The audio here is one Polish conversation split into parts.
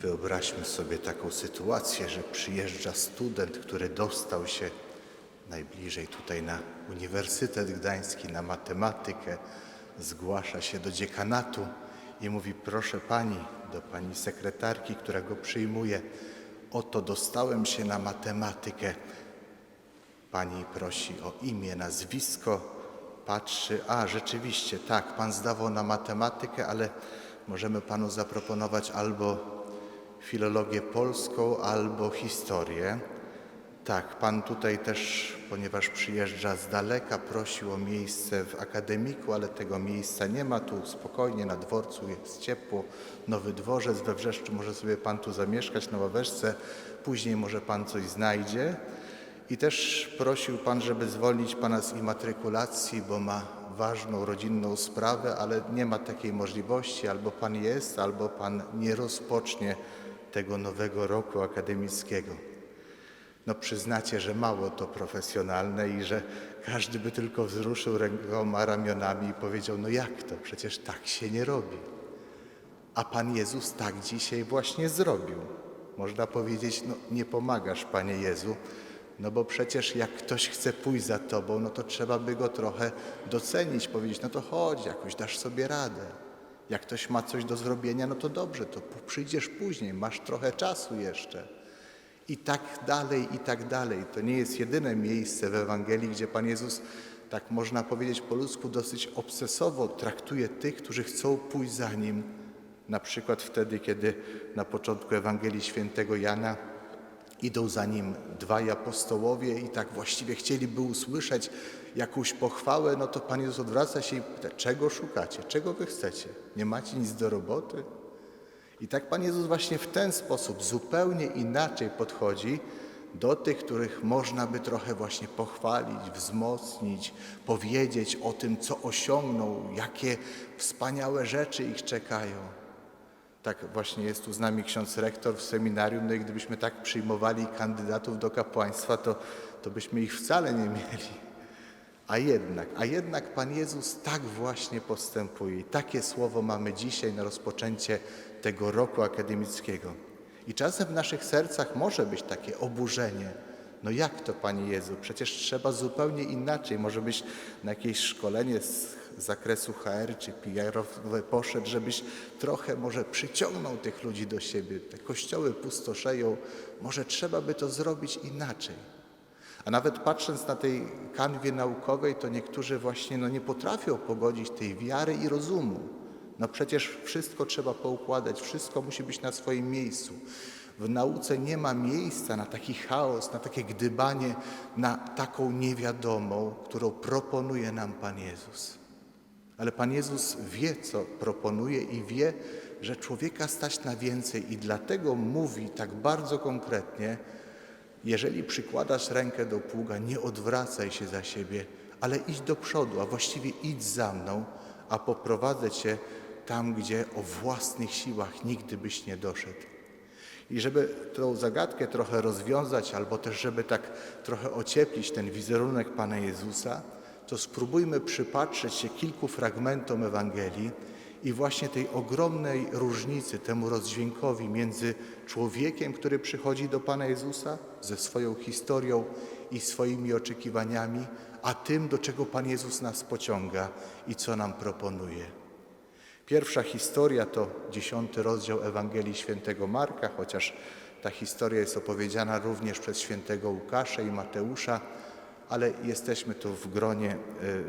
Wyobraźmy sobie taką sytuację, że przyjeżdża student, który dostał się najbliżej tutaj na Uniwersytet Gdański, na matematykę, zgłasza się do dziekanatu i mówi: Proszę pani, do pani sekretarki, która go przyjmuje, oto dostałem się na matematykę. Pani prosi o imię, nazwisko, patrzy, a rzeczywiście, tak, pan zdawał na matematykę, ale możemy panu zaproponować albo filologię polską, albo historię. Tak, pan tutaj też, ponieważ przyjeżdża z daleka, prosił o miejsce w akademiku, ale tego miejsca nie ma. Tu spokojnie na dworcu jest ciepło, nowy dworzec we Wrzeszczu, może sobie pan tu zamieszkać na ławeczce, później może pan coś znajdzie. I też prosił Pan, żeby zwolnić Pana z immatrykulacji, bo ma ważną rodzinną sprawę, ale nie ma takiej możliwości. Albo Pan jest, albo Pan nie rozpocznie tego nowego roku akademickiego. No przyznacie, że mało to profesjonalne i że każdy by tylko wzruszył rękoma, ramionami i powiedział, no jak to, przecież tak się nie robi. A Pan Jezus tak dzisiaj właśnie zrobił. Można powiedzieć, no nie pomagasz, Panie Jezu, no bo przecież jak ktoś chce pójść za Tobą, no to trzeba by go trochę docenić, powiedzieć, no to chodź, jakoś dasz sobie radę. Jak ktoś ma coś do zrobienia, no to dobrze, to przyjdziesz później, masz trochę czasu jeszcze. I tak dalej, i tak dalej. To nie jest jedyne miejsce w Ewangelii, gdzie Pan Jezus, tak można powiedzieć po ludzku, dosyć obsesowo traktuje tych, którzy chcą pójść za Nim. Na przykład wtedy, kiedy na początku Ewangelii Świętego Jana idą za Nim dwaj apostołowie i tak właściwie chcieliby usłyszeć jakąś pochwałę, no to Pan Jezus odwraca się i pyta, czego szukacie, czego Wy chcecie? Nie macie nic do roboty? I tak Pan Jezus właśnie w ten sposób zupełnie inaczej podchodzi do tych, których można by trochę właśnie pochwalić, wzmocnić, powiedzieć o tym, co osiągną, jakie wspaniałe rzeczy ich czekają. Tak właśnie jest tu z nami ksiądz rektor w seminarium, no i gdybyśmy tak przyjmowali kandydatów do kapłaństwa, to, to byśmy ich wcale nie mieli. A jednak, a jednak Pan Jezus tak właśnie postępuje. Takie słowo mamy dzisiaj na rozpoczęcie tego roku akademickiego. I czasem w naszych sercach może być takie oburzenie. No jak to, Panie Jezu? Przecież trzeba zupełnie inaczej. Może byś na jakieś szkolenie z zakresu HR czy PR-owe poszedł, żebyś trochę może przyciągnął tych ludzi do siebie. Te kościoły pustoszeją. Może trzeba by to zrobić inaczej. A nawet patrząc na tej kanwie naukowej, to niektórzy właśnie no, nie potrafią pogodzić tej wiary i rozumu. No przecież wszystko trzeba poukładać, wszystko musi być na swoim miejscu. W nauce nie ma miejsca na taki chaos, na takie gdybanie, na taką niewiadomą, którą proponuje nam Pan Jezus. Ale Pan Jezus wie, co proponuje i wie, że człowieka stać na więcej i dlatego mówi tak bardzo konkretnie, jeżeli przykładasz rękę do pługa, nie odwracaj się za siebie, ale idź do przodu, a właściwie idź za mną, a poprowadzę cię tam, gdzie o własnych siłach nigdy byś nie doszedł. I żeby tą zagadkę trochę rozwiązać, albo też żeby tak trochę ocieplić ten wizerunek Pana Jezusa, to spróbujmy przypatrzeć się kilku fragmentom Ewangelii i właśnie tej ogromnej różnicy, temu rozdźwiękowi między człowiekiem, który przychodzi do Pana Jezusa ze swoją historią i swoimi oczekiwaniami, a tym, do czego Pan Jezus nas pociąga i co nam proponuje. Pierwsza historia to dziesiąty rozdział Ewangelii Świętego Marka, chociaż ta historia jest opowiedziana również przez świętego Łukasza i Mateusza, ale jesteśmy tu w gronie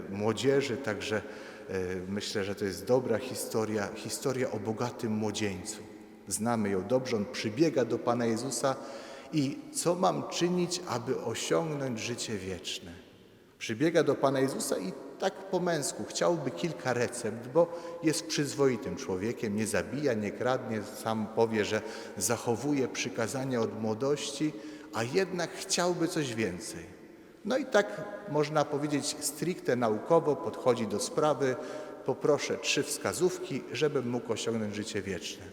y, młodzieży, także y, myślę, że to jest dobra historia, historia o bogatym młodzieńcu. Znamy ją dobrze, on przybiega do Pana Jezusa i co mam czynić, aby osiągnąć życie wieczne? Przybiega do Pana Jezusa i tak po męsku chciałby kilka recept, bo jest przyzwoitym człowiekiem, nie zabija, nie kradnie, sam powie, że zachowuje przykazania od młodości, a jednak chciałby coś więcej. No i tak można powiedzieć stricte naukowo podchodzi do sprawy, poproszę trzy wskazówki, żebym mógł osiągnąć życie wieczne.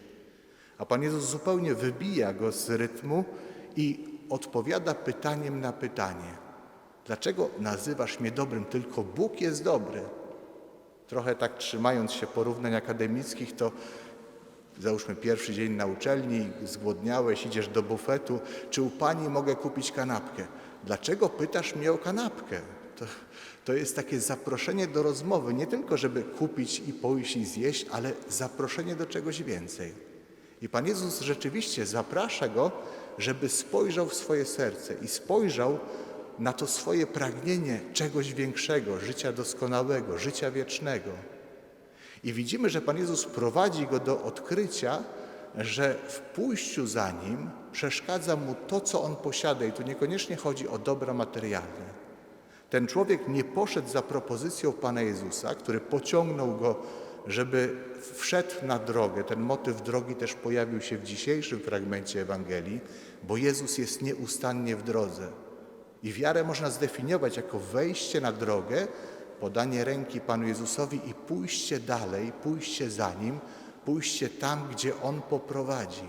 A Pan Jezus zupełnie wybija go z rytmu i odpowiada pytaniem na pytanie. Dlaczego nazywasz mnie dobrym? Tylko Bóg jest dobry. Trochę tak trzymając się porównań akademickich, to załóżmy pierwszy dzień na uczelni, zgłodniałeś, idziesz do bufetu, czy u pani mogę kupić kanapkę? Dlaczego pytasz mnie o kanapkę? To, to jest takie zaproszenie do rozmowy, nie tylko żeby kupić i pójść i zjeść, ale zaproszenie do czegoś więcej. I Pan Jezus rzeczywiście zaprasza go, żeby spojrzał w swoje serce i spojrzał na to swoje pragnienie czegoś większego, życia doskonałego, życia wiecznego. I widzimy, że Pan Jezus prowadzi go do odkrycia, że w pójściu za nim przeszkadza mu to, co on posiada, i tu niekoniecznie chodzi o dobra materialne. Ten człowiek nie poszedł za propozycją Pana Jezusa, który pociągnął go, żeby wszedł na drogę. Ten motyw drogi też pojawił się w dzisiejszym fragmencie Ewangelii, bo Jezus jest nieustannie w drodze. I wiarę można zdefiniować jako wejście na drogę, podanie ręki Panu Jezusowi i pójście dalej, pójście za Nim, pójście tam, gdzie On poprowadzi.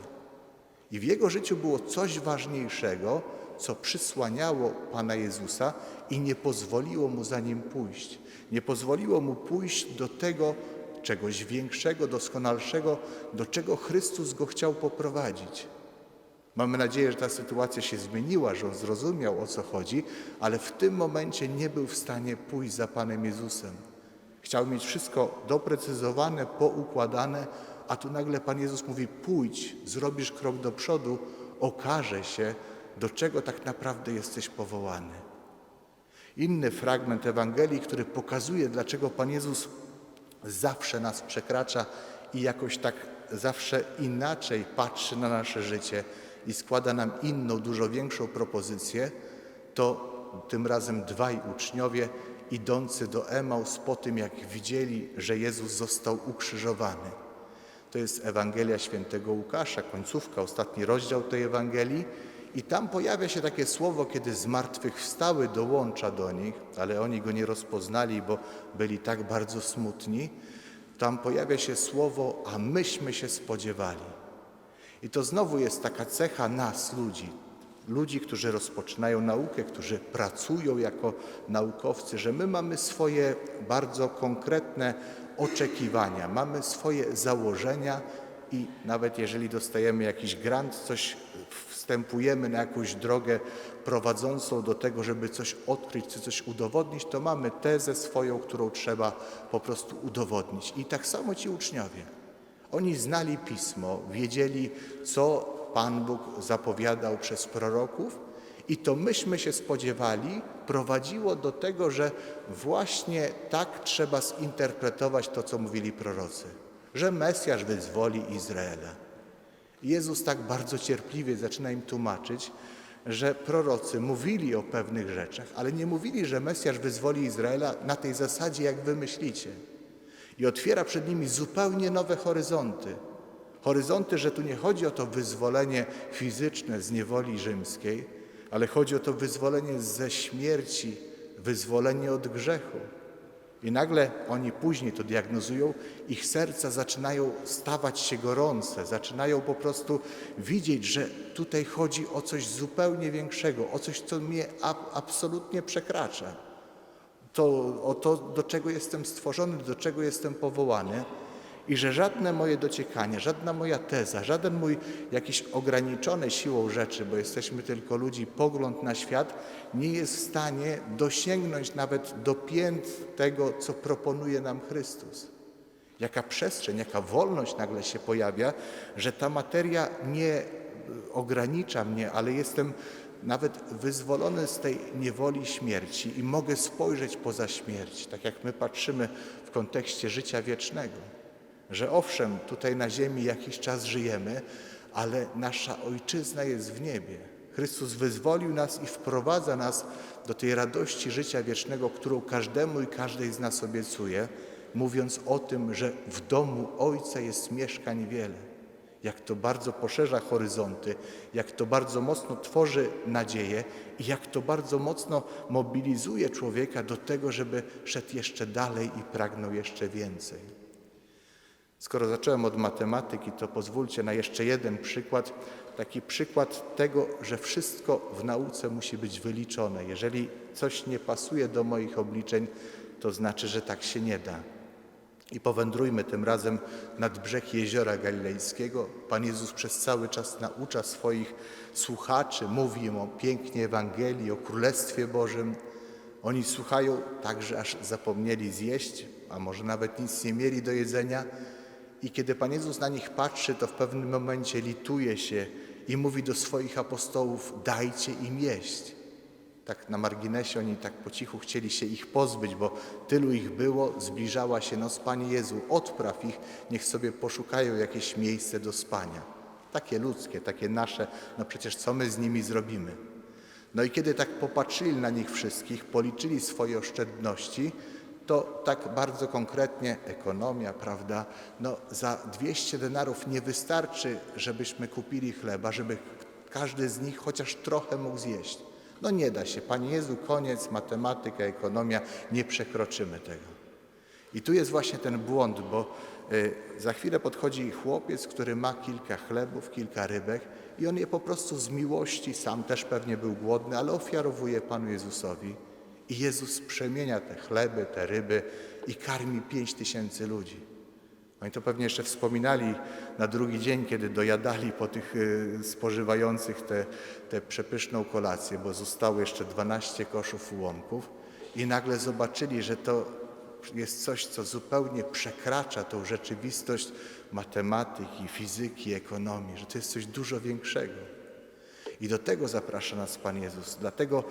I w jego życiu było coś ważniejszego, co przysłaniało Pana Jezusa i nie pozwoliło mu za nim pójść. Nie pozwoliło mu pójść do tego czegoś większego, doskonalszego, do czego Chrystus go chciał poprowadzić. Mamy nadzieję, że ta sytuacja się zmieniła, że on zrozumiał o co chodzi, ale w tym momencie nie był w stanie pójść za Panem Jezusem. Chciał mieć wszystko doprecyzowane, poukładane, a tu nagle Pan Jezus mówi: pójdź, zrobisz krok do przodu, okaże się, do czego tak naprawdę jesteś powołany. Inny fragment Ewangelii, który pokazuje, dlaczego Pan Jezus zawsze nas przekracza i jakoś tak zawsze inaczej patrzy na nasze życie i składa nam inną, dużo większą propozycję, to tym razem dwaj uczniowie idący do Emaus po tym, jak widzieli, że Jezus został ukrzyżowany. To jest Ewangelia świętego Łukasza, końcówka, ostatni rozdział tej Ewangelii. I tam pojawia się takie słowo, kiedy zmartwychwstały dołącza do nich, ale oni go nie rozpoznali, bo byli tak bardzo smutni. Tam pojawia się słowo, a myśmy się spodziewali. I to znowu jest taka cecha nas, ludzi, ludzi, którzy rozpoczynają naukę, którzy pracują jako naukowcy, że my mamy swoje bardzo konkretne oczekiwania, mamy swoje założenia i nawet jeżeli dostajemy jakiś grant, coś wstępujemy na jakąś drogę prowadzącą do tego, żeby coś odkryć, czy coś udowodnić, to mamy tezę swoją, którą trzeba po prostu udowodnić. I tak samo ci uczniowie. Oni znali pismo, wiedzieli, co Pan Bóg zapowiadał przez proroków, i to myśmy się spodziewali, prowadziło do tego, że właśnie tak trzeba zinterpretować to, co mówili prorocy, że Mesjasz wyzwoli Izraela. Jezus tak bardzo cierpliwie zaczyna im tłumaczyć, że prorocy mówili o pewnych rzeczach, ale nie mówili, że Mesjasz wyzwoli Izraela na tej zasadzie, jak wy myślicie. I otwiera przed nimi zupełnie nowe horyzonty. Horyzonty, że tu nie chodzi o to wyzwolenie fizyczne z niewoli rzymskiej, ale chodzi o to wyzwolenie ze śmierci, wyzwolenie od grzechu. I nagle oni później to diagnozują, ich serca zaczynają stawać się gorące, zaczynają po prostu widzieć, że tutaj chodzi o coś zupełnie większego, o coś, co mnie absolutnie przekracza. To, o to, do czego jestem stworzony, do czego jestem powołany i że żadne moje dociekanie, żadna moja teza, żaden mój jakiś ograniczony siłą rzeczy, bo jesteśmy tylko ludzi, pogląd na świat nie jest w stanie dosięgnąć nawet do pięt tego, co proponuje nam Chrystus. Jaka przestrzeń, jaka wolność nagle się pojawia, że ta materia nie ogranicza mnie, ale jestem nawet wyzwolony z tej niewoli śmierci i mogę spojrzeć poza śmierć, tak jak my patrzymy w kontekście życia wiecznego że owszem, tutaj na ziemi jakiś czas żyjemy, ale nasza ojczyzna jest w niebie. Chrystus wyzwolił nas i wprowadza nas do tej radości życia wiecznego, którą każdemu i każdej z nas obiecuje, mówiąc o tym, że w domu Ojca jest mieszkań wiele. Jak to bardzo poszerza horyzonty, jak to bardzo mocno tworzy nadzieję i jak to bardzo mocno mobilizuje człowieka do tego, żeby szedł jeszcze dalej i pragnął jeszcze więcej. Skoro zacząłem od matematyki, to pozwólcie na jeszcze jeden przykład. Taki przykład tego, że wszystko w nauce musi być wyliczone. Jeżeli coś nie pasuje do moich obliczeń, to znaczy, że tak się nie da. I powędrujmy tym razem nad brzeg jeziora galilejskiego. Pan Jezus przez cały czas naucza swoich słuchaczy, mówi im o pięknie Ewangelii, o Królestwie Bożym. Oni słuchają tak, że aż zapomnieli zjeść, a może nawet nic nie mieli do jedzenia. I kiedy Pan Jezus na nich patrzy, to w pewnym momencie lituje się i mówi do swoich apostołów: Dajcie im jeść. Tak na marginesie oni tak po cichu chcieli się ich pozbyć, bo tylu ich było, zbliżała się noc. Panie Jezu, odpraw ich, niech sobie poszukają jakieś miejsce do spania. Takie ludzkie, takie nasze, no przecież co my z nimi zrobimy? No i kiedy tak popatrzyli na nich wszystkich, policzyli swoje oszczędności, to tak bardzo konkretnie ekonomia, prawda? No za 200 denarów nie wystarczy, żebyśmy kupili chleba, żeby każdy z nich chociaż trochę mógł zjeść. No nie da się. Panie Jezu, koniec, matematyka, ekonomia, nie przekroczymy tego. I tu jest właśnie ten błąd, bo y, za chwilę podchodzi chłopiec, który ma kilka chlebów, kilka rybek i on je po prostu z miłości, sam też pewnie był głodny, ale ofiarowuje Panu Jezusowi. I Jezus przemienia te chleby, te ryby i karmi pięć tysięcy ludzi. Oni to pewnie jeszcze wspominali na drugi dzień, kiedy dojadali po tych y, spożywających tę te, te przepyszną kolację, bo zostało jeszcze 12 koszów ułomków i nagle zobaczyli, że to jest coś, co zupełnie przekracza tą rzeczywistość matematyki, fizyki, ekonomii, że to jest coś dużo większego. I do tego zaprasza nas Pan Jezus. Dlatego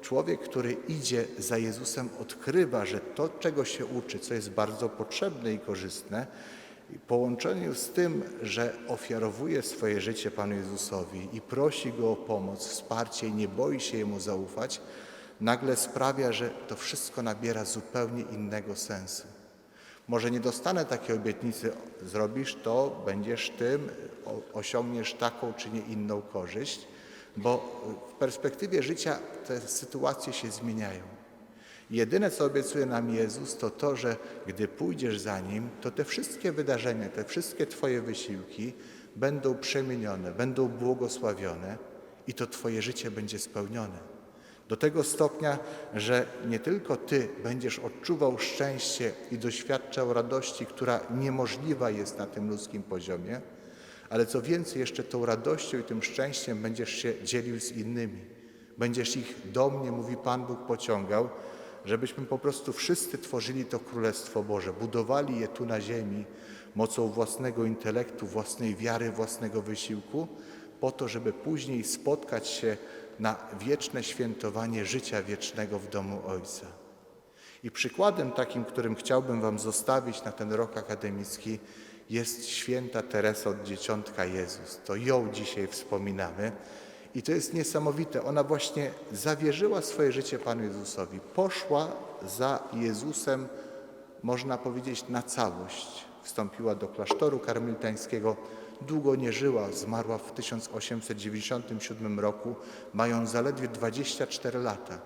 człowiek, który idzie za Jezusem, odkrywa, że to, czego się uczy, co jest bardzo potrzebne i korzystne, w połączeniu z tym, że ofiarowuje swoje życie Panu Jezusowi i prosi Go o pomoc, wsparcie i nie boi się Jemu zaufać, nagle sprawia, że to wszystko nabiera zupełnie innego sensu. Może nie dostanę takiej obietnicy, zrobisz to, będziesz tym, osiągniesz taką czy nie inną korzyść, bo w perspektywie życia te sytuacje się zmieniają. Jedyne, co obiecuje nam Jezus, to to, że gdy pójdziesz za Nim, to te wszystkie wydarzenia, te wszystkie Twoje wysiłki będą przemienione, będą błogosławione i to Twoje życie będzie spełnione. Do tego stopnia, że nie tylko Ty będziesz odczuwał szczęście i doświadczał radości, która niemożliwa jest na tym ludzkim poziomie, ale co więcej, jeszcze tą radością i tym szczęściem będziesz się dzielił z innymi. Będziesz ich do mnie, mówi Pan Bóg, pociągał, żebyśmy po prostu wszyscy tworzyli to Królestwo Boże, budowali je tu na ziemi mocą własnego intelektu, własnej wiary, własnego wysiłku, po to, żeby później spotkać się na wieczne świętowanie życia wiecznego w domu Ojca. I przykładem takim, którym chciałbym Wam zostawić na ten rok akademicki, jest święta Teresa od Dzieciątka Jezus. To ją dzisiaj wspominamy. I to jest niesamowite. Ona właśnie zawierzyła swoje życie Panu Jezusowi. Poszła za Jezusem, można powiedzieć, na całość. Wstąpiła do klasztoru karmelitańskiego. Długo nie żyła, zmarła w 1897 roku, mając zaledwie 24 lata.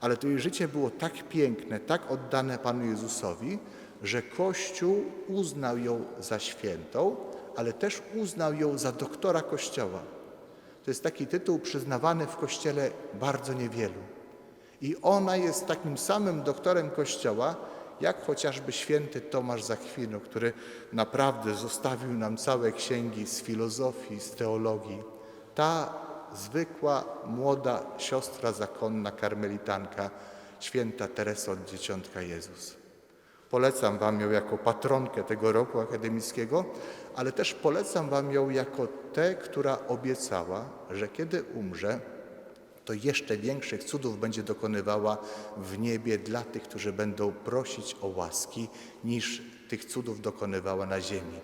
Ale to jej życie było tak piękne, tak oddane Panu Jezusowi, że Kościół uznał ją za świętą, ale też uznał ją za doktora Kościoła. To jest taki tytuł przyznawany w Kościele bardzo niewielu. I ona jest takim samym doktorem Kościoła, jak chociażby święty Tomasz Zakwinu, który naprawdę zostawił nam całe księgi z filozofii, z teologii. Ta zwykła, młoda siostra zakonna, karmelitanka, święta Teresa od Dzieciątka Jezus. Polecam Wam ją jako patronkę tego roku akademickiego, ale też polecam Wam ją jako tę, która obiecała, że kiedy umrze, to jeszcze większych cudów będzie dokonywała w niebie dla tych, którzy będą prosić o łaski, niż tych cudów dokonywała na ziemi.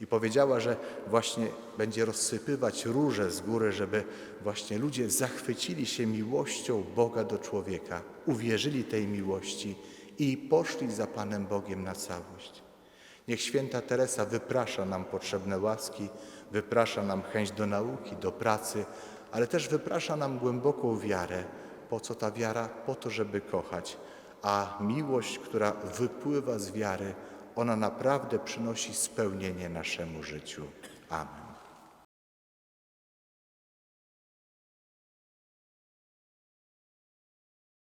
I powiedziała, że właśnie będzie rozsypywać róże z góry, żeby właśnie ludzie zachwycili się miłością Boga do człowieka, uwierzyli tej miłości i poszli za Panem Bogiem na całość. Niech święta Teresa wyprasza nam potrzebne łaski, wyprasza nam chęć do nauki, do pracy, ale też wyprasza nam głęboką wiarę. Po co ta wiara? Po to, żeby kochać. A miłość, która wypływa z wiary, ona naprawdę przynosi spełnienie naszemu życiu. Amen.